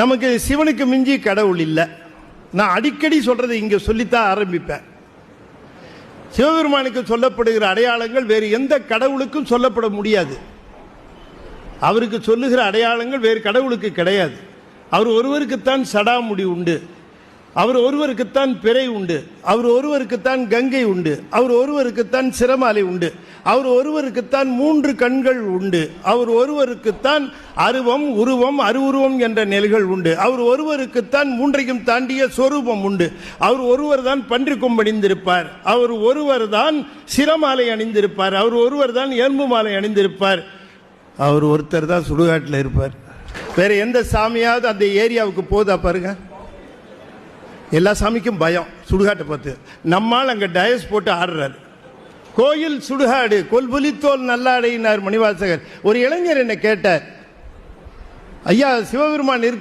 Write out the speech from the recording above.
நமக்கு சிவனுக்கு மிஞ்சி கடவுள் இல்லை. நான் அடிக்கடி சொல்றதை இங்க சொல்லித்தான் ஆரம்பிப்பேன். சிவபெருமானுக்கு சொல்லப்படுகிற அடையாளங்கள் வேறு எந்த கடவுளுக்கும் சொல்லப்பட முடியாது. அவருக்கு சொல்லுகிற அடையாளங்கள் வேறு கடவுளுக்கு கிடையாது. அவர் ஒருவருக்குத்தான் சடாமுடி உண்டு. அவர் ஒருவருக்குத்தான் பிறை உண்டு. அவர் ஒருவருக்குத்தான் கங்கை உண்டு. அவர் ஒருவருக்குத்தான் சிரமாலை உண்டு. அவர் ஒருவருக்குத்தான் மூன்று கண்கள் உண்டு. அவர் ஒருவருக்குத்தான் அருவம் உருவம் அருவுருவம் என்ற நிலைகள் உண்டு. அவர் ஒருவருக்குத்தான் மூன்றையும் தாண்டிய சொரூபம் உண்டு. அவர் ஒருவர் தான் பன்றி கொம்பணிந்திருப்பார் அவர் ஒருவர் தான் சிரமாலை அணிந்திருப்பார். அவர் ஒருவர் தான் எலும்பு மாலை அணிந்திருப்பார். அவர் ஒருத்தர் தான் சுடுகாட்டில் இருப்பார். வேற எந்த சாமியாவது அந்த ஏரியாவுக்கு போதா பாருங்க. எல்லா சாமிக்கும் பயம் சுடுகாட்டை பார்த்து. நம்மால் அங்கே டயஸ் போட்டு ஆடுறாரு. கோயில் சுடுகாடு கொல்புலித்தோல் நல்லாடையினார் மணிவாசகர். ஒரு இளைஞர் என்ன கேட்டார் ஐயா சிவபெருமான் இருக்க